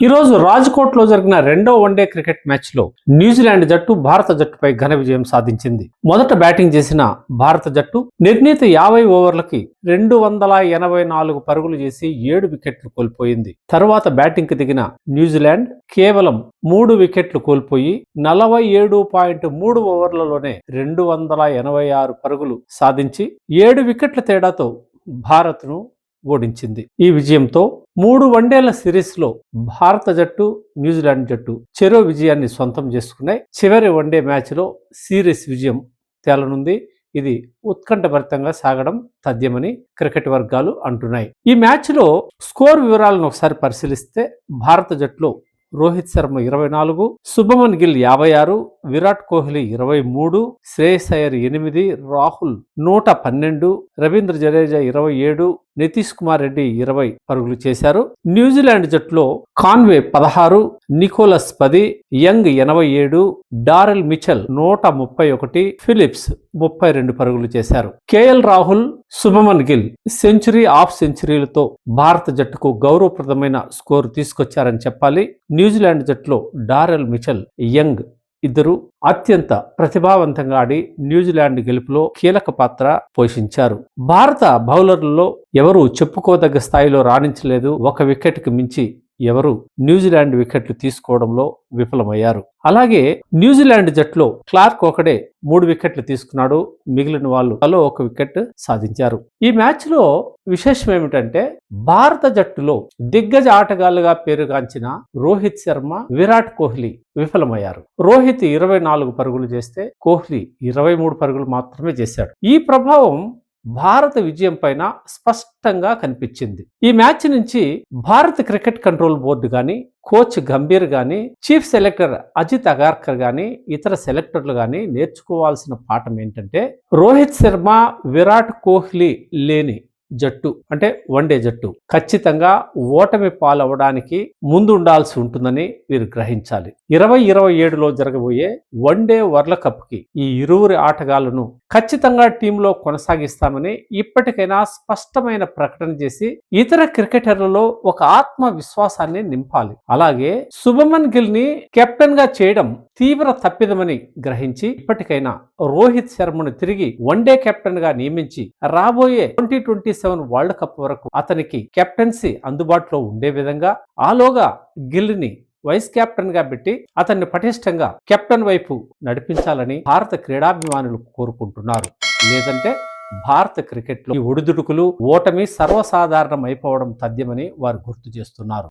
ఈరోజు రాజ్కోట్లో జరిగిన రెండో వన్డే క్రికెట్ మ్యాచ్లో న్యూజిలాండ్ జట్టు భారత జట్టుపై ఘన విజయం సాధించింది. మొదట బ్యాటింగ్ చేసిన భారత జట్టు నిర్ణీత యాభై ఓవర్లకి రెండు వందల ఎనభై నాలుగు పరుగులు చేసి ఏడు వికెట్లు కోల్పోయింది. తరువాత బ్యాటింగ్కి దిగిన న్యూజిలాండ్ కేవలం మూడు వికెట్లు కోల్పోయి నలభై ఏడు పాయింట్ మూడు ఓవర్లలోనే రెండు వందల ఎనభై ఆరు పరుగులు సాధించి ఏడు వికెట్ల తేడాతో భారత్ను ఓడించింది. ఈ విజయంతో మూడు వన్డేల సిరీస్లో భారత జట్టు న్యూజిలాండ్ జట్టు చెరో విజయాన్ని సొంతం చేసుకున్నాయి. చివరి వన్డే మ్యాచ్లో సిరీస్ విజయం తేలనుంది. ఇది ఉత్కంఠభరితంగా సాగడం తథ్యమని క్రికెట్ వర్గాలు అంటున్నాయి. ఈ మ్యాచ్లో స్కోర్ వివరాలను ఒకసారి పరిశీలిస్తే భారత జట్టులో రోహిత్ శర్మ ఇరవై నాలుగు శుభమన్ గిల్ యాభై ఆరు విరాట్ కోహ్లీ ఇరవై మూడు శ్రేయస్ అయ్యర్ ఎనిమిది రాహుల్ నూట పన్నెండు రవీంద్ర జడేజా ఇరవై ఏడు నితీష్ కుమార్ రెడ్డి ఇరవై పరుగులు చేశారు. న్యూజిలాండ్ జట్టులో కాన్వే పదహారు నికోలస్ పది యంగ్ ఎనభై ఏడు డారెల్ మిచెల్ నూట ముప్పై ఒకటి ఫిలిప్స్ ముప్పై రెండు పరుగులు చేశారు. KL Rahul Shubman Gill century half సెంచరీలతో భారత జట్టుకు గౌరవప్రదమైన స్కోరు తీసుకొచ్చారని చెప్పాలి. న్యూజిలాండ్ జట్టులో డారెల్ మిచెల్ యంగ్ ఇద్దరు అత్యంత ప్రతిభావంతంగా ఆడి న్యూజిలాండ్ గెలుపులో కీలక పాత్ర పోషించారు. భారత బౌలర్లలో ఎవరూ చెప్పుకోదగ్గ స్థాయిలో రాణించలేదు. ఒక వికెట్కి మించి ఎవరు న్యూజిలాండ్ వికెట్లు తీసుకోవడంలో విఫలమయ్యారు. అలాగే న్యూజిలాండ్ జట్టులో క్లార్క్ ఒకడే మూడు వికెట్లు తీసుకున్నాడు. మిగిలిన వాళ్ళు అలో ఒక వికెట్ సాధించారు. ఈ మ్యాచ్లో విశేషం ఏమిటంటే భారత జట్టులో దిగ్గజ ఆటగాళ్ళుగా పేరుగాంచిన రోహిత్ శర్మ విరాట్ కోహ్లీ విఫలమయ్యారు. రోహిత్ ఇరవై నాలుగు పరుగులు చేస్తే కోహ్లీ ఇరవై మూడు పరుగులు మాత్రమే చేశాడు. ఈ ప్రభావం భారత విజయం పైన స్పష్టంగా కనిపించింది. ఈ మ్యాచ్ నుంచి భారత క్రికెట్ కంట్రోల్ బోర్డు గాని కోచ్ గంభీర్ గాని చీఫ్ సెలెక్టర్ అజిత్ అగార్కర్ గాని ఇతర సెలెక్టర్లు గాని నేర్చుకోవాల్సిన పాఠం ఏంటంటే రోహిత్ శర్మ విరాట్ కోహ్లీ లేని జట్టు అంటే వన్డే జట్టు. ఖచ్చితంగా ఓటమి పాలవడానికి ముందు ఉండాల్సి ఉంటుందని వీరు గ్రహించాలి. ఇరవై ఇరవై ఏడులో జరగబోయే వన్డే వరల్డ్ కప్కి ఈ ఇరువురి ఆటగాళ్ళను ఖచ్చితంగా టీంలో కొనసాగిస్తామని ఇప్పటికైనా స్పష్టమైన ప్రకటన చేసి ఇతర క్రికెటర్లలో ఒక ఆత్మవిశ్వాసాన్ని నింపాలి. అలాగే శుభమన్ గిల్ని కెప్టెన్గా చేయడం తీవ్ర తప్పిదమని గ్రహించి ఇప్పటికైనా రోహిత్ శర్మను తిరిగి వన్డే కెప్టెన్గా నియమించి రాబోయే twenty twenty seven world cup వరకు అతనికి కెప్టెన్సీ అందుబాటులో ఉండే విధంగా ఆలోగా గిల్ని వైస్ కెప్టెన్గా పెట్టి అతన్ని పటిష్టంగా కెప్టెన్ వైపు నడిపించాలని భారత క్రీడాభిమానులు కోరుకుంటున్నారు. లేదంటే భారత క్రికెట్లో ఈ ఒడిదుడుకులు ఓటమి సర్వసాధారణం అయిపోవడం తథ్యమని వారు గుర్తు చేస్తున్నారు.